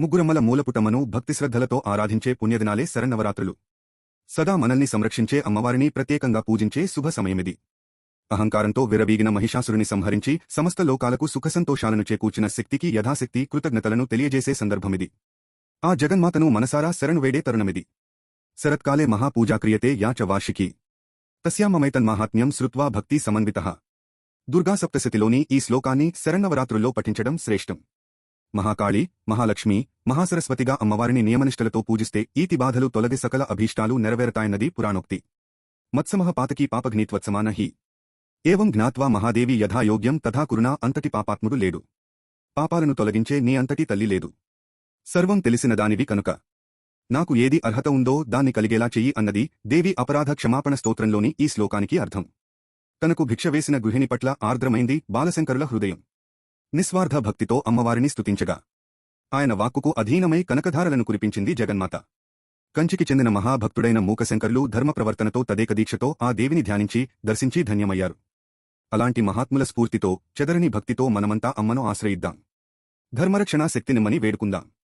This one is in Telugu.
ముగ్గురమ్మల మూలపుటమ్మను భక్తిశ్రద్ధలతో ఆరాధించే పుణ్యదినాలే శరన్నవరాత్రులు. సదా మనల్ని సంరక్షించే అమ్మవారిని ప్రత్యేకంగా పూజించే శుభ సమయమిది. అహంకారంతో విరవీగిన మహిషాసురుని సంహరించి సమస్త లోకాలకు సుఖసంతోషాలను చేకూర్చిన శక్తికి యథాశక్తి కృతజ్ఞతలను తెలియజేసే సందర్భమిది. ఆ జగన్మాతను మనసారా శరణువేడే తరుణమిది. శరత్కాలే మహాపూజాక్రియతే యాచ వార్షికి. తస్యామమైతన్మాహాత్మ్యం శ్రుత్వా భక్తి సమన్విత. దుర్గా సప్తశతిలోని ఈ శ్లోకాన్ని శరణవరాత్రుల్లో పఠించడం శ్రేష్టం. మహాకాళి మహాలక్ష్మి మహాసరస్వతిగా అమ్మవారిని నియమనిష్టలతో పూజిస్తే ఈతి బాధలు తొలగి సకల అభీష్టాలు నెరవేరతాయన్నది పురాణోక్తి. మత్సమహ పాతకీ పాపఘ్నీత్వత్సమాన హి ఏవం జ్ఞాత్వా మహాదేవి యథా యోగ్యం తథా కురునా అంతటి పాపాత్ముడు లేడు. పాపాలను తొలగించే నీ అంతటి తల్లి లేదు. సర్వం తెలిసిన దానివి కనుక. నాకు ఏది అర్హత ఉందో దాన్ని కలిగేలా చెయ్యి అన్నది దేవి అపరాధ క్షమాపణ స్తోత్రంలోని ఈ శ్లోకానికి అర్థం. తనకు భిక్ష వేసిన గృహిణి పట్ల ఆర్ద్రమైంది బాలశంకరుల హృదయం. నిస్వార్థ భక్తితో అమ్మవారిని స్తుతించగా. ఆయన వాక్కుకు అధీనమై కనకధారలను కురిపించింది జగన్మాత. కంచికి చెందిన మహాభక్తుడైన మూకశంకర్లు ధర్మ ప్రవర్తనతో ఆ దేవిని ధ్యానించి దర్శించి ధన్యమయ్యారు. అలాంటి మహాత్ముల స్ఫూర్తితో చెదరని భక్తితో మనమంతా అమ్మను ఆశ్రయిద్దాం. ధర్మరక్షణా శక్తినిమ్మని వేడుకుందాం.